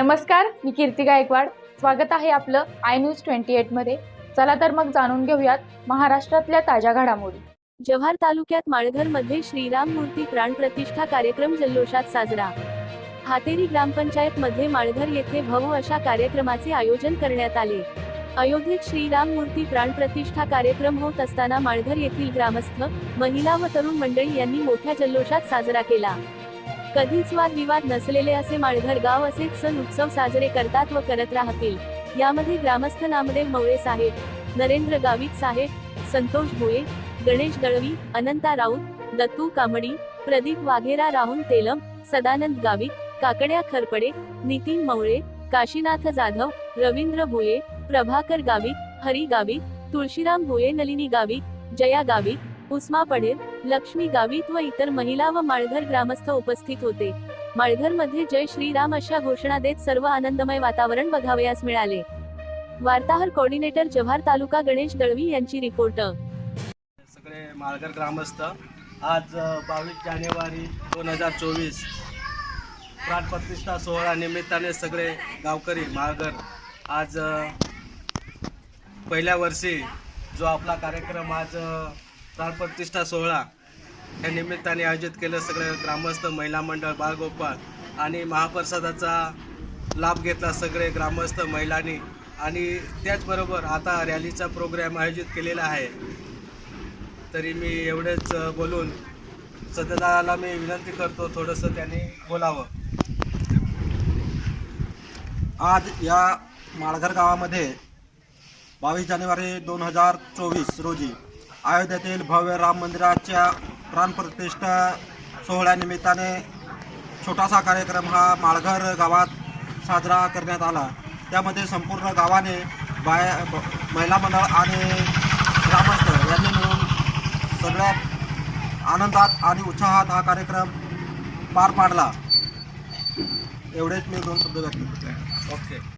नमस्कार मी कीर्ती गायकवाड. स्वागत आहे आपलं आय न्यूज ट्वेंटी एटमध्ये चला तर मग जाणून घेऊयात महाराष्ट्रातल्या ताज्या घडामोडी. जव्हार तालुक्यात माळघरमध्ये श्रीराम मूर्ती प्राण प्रतिष्ठा कार्यक्रम जल्लोषात साजरा. हातेरी ग्रामपंचायत मध्ये माळघर येथे भव्य अशा कार्यक्रमाचे आयोजन करण्यात आले. अयोध्येत श्रीराम मूर्ती प्राण प्रतिष्ठा कार्यक्रम होत असताना माळघर येथील ग्रामस्थ महिला व तरुण मंडळी यांनी मोठ्या जल्लोषात साजरा केला. कधीच वादविवाद नसलेले असे माळघर गाव असेच सण उत्सव साजरे करतात व करत राहतील. यामध्ये ग्रामस्थ नामदेव मवळे साहेब नरेंद्र गावित साहेब संतोष भोये गणेश दळवी अनंता राऊत दत्तू कामडी प्रदीप वाघेरा राहुल तेलम सदानंद गावित काकड्या खरपडे नितीन मवळे काशीनाथ जाधव रवींद्र भोये प्रभाकर गावित हरी गावित तुळशीराम भोये नलिनी गावित जया गावित उस्मा पडेल लक्ष्मी गावित व इतर महिला व माळघर ग्रामस्थ उपस्थित होते. माळघरमध्ये जय श्रीराम अशा घोषणा देत सर्व आनंदमय वातावरण बघावयास मिळाले. वार्ताहर कोऑर्डिनेटर जव्हार तालुका गणेश दळवी यांची रिपोर्ट. सगळे माळघर ग्रामस्थ आज बावीस जानेवारी दोन हजार चोवीस प्राणप्रतिष्ठा सोहळा निमित्ताने सगळे गावकरी माळघर आज पहिल्या वर्षी जो आपला कार्यक्रम आज प्राणप्रतिष्ठा सोहळा या निमित्ताने आयोजित केलं सगळे ग्रामस्थ महिला मंडळ बाळगोपाळ आणि महाप्रसादाचा लाभ घेतला सगळे ग्रामस्थ महिलांनी. आणि त्याचबरोबर आता रॅलीचा प्रोग्राम आयोजित केलेला आहे. तरी मी एवढेच बोलून सदनाला मी विनंती करतो थोडंसं त्यांनी बोलावं. आज या माळघर गावामध्ये बावीस जानेवारी दोन हजार चोवीस रोजी अयोध्येतील भव्य राम मंदिराच्या प्राणप्रतिष्ठा सोहळ्यानिमित्ताने छोटासा कार्यक्रम हा माळघर गावात साजरा करण्यात आला. त्यामध्ये संपूर्ण गावाने बाया ब- महिला मंडळ आणि ग्रामस्थ यांनी मिळून सगळ्यात आनंदात आणि उत्साहात हा कार्यक्रम पार पाडला. एवढेच मी दोन शब्द व्यक्त ओके.